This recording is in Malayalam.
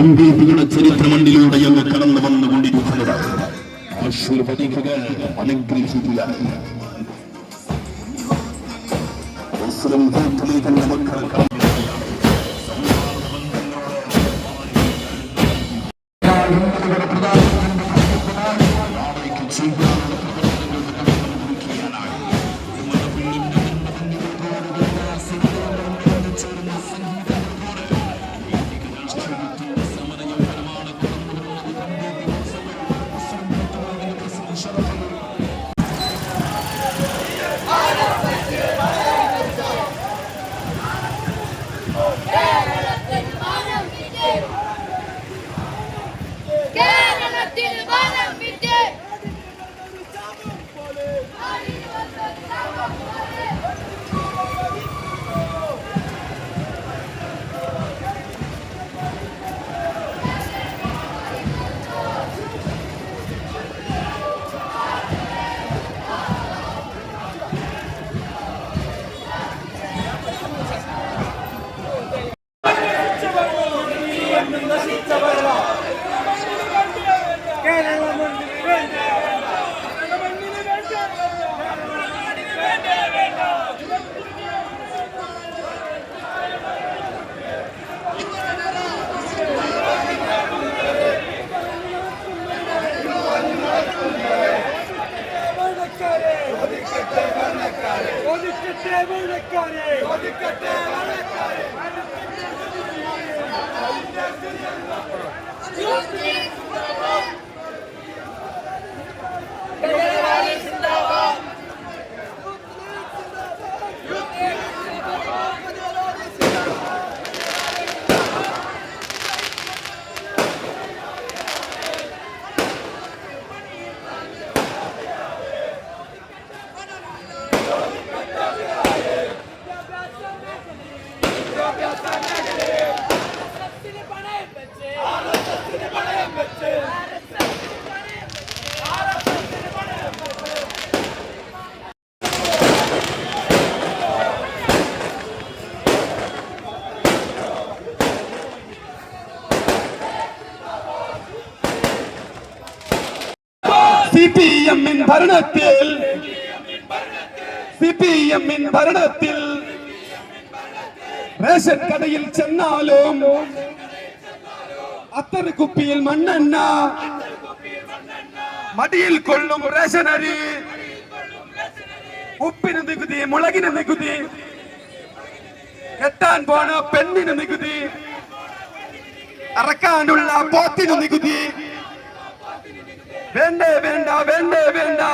അമ്പേദിയുടെ ചരിത്രമണ്ടിലൂടെ അങ്ങ് കടന്നു വന്നുകൊണ്ടിരിക്കുന്നത്. ആശീർവദിക്കുക അനുഗ്രഹിക്കുക. മുസ്ലിം തന്റെ മക്കൾ കേരളത്തിൽ മനം Tiene van a meter! ഒതുക്കട്ടെ സി പി എമ്മിൻ ഭരണത്തിൽ സി പി എമ്മിൻ ഭരണത്തിൽ റേഷൻ കടയിൽ ചെന്നാലും അത്തറ് കുപ്പിയിൽ മണ്ണെണ്ണ മടിയിൽ കൊള്ളും റേഷൻ അരി ഉപ്പിന് നികുതി മുളകിന് നികുതി കെട്ടാൻ പോണ പെണ്ണിന് നികുതി അറക്കാനുള്ള പോത്തിന് നികുതി. வெண்டே வெண்டா வெண்டே வெண்டா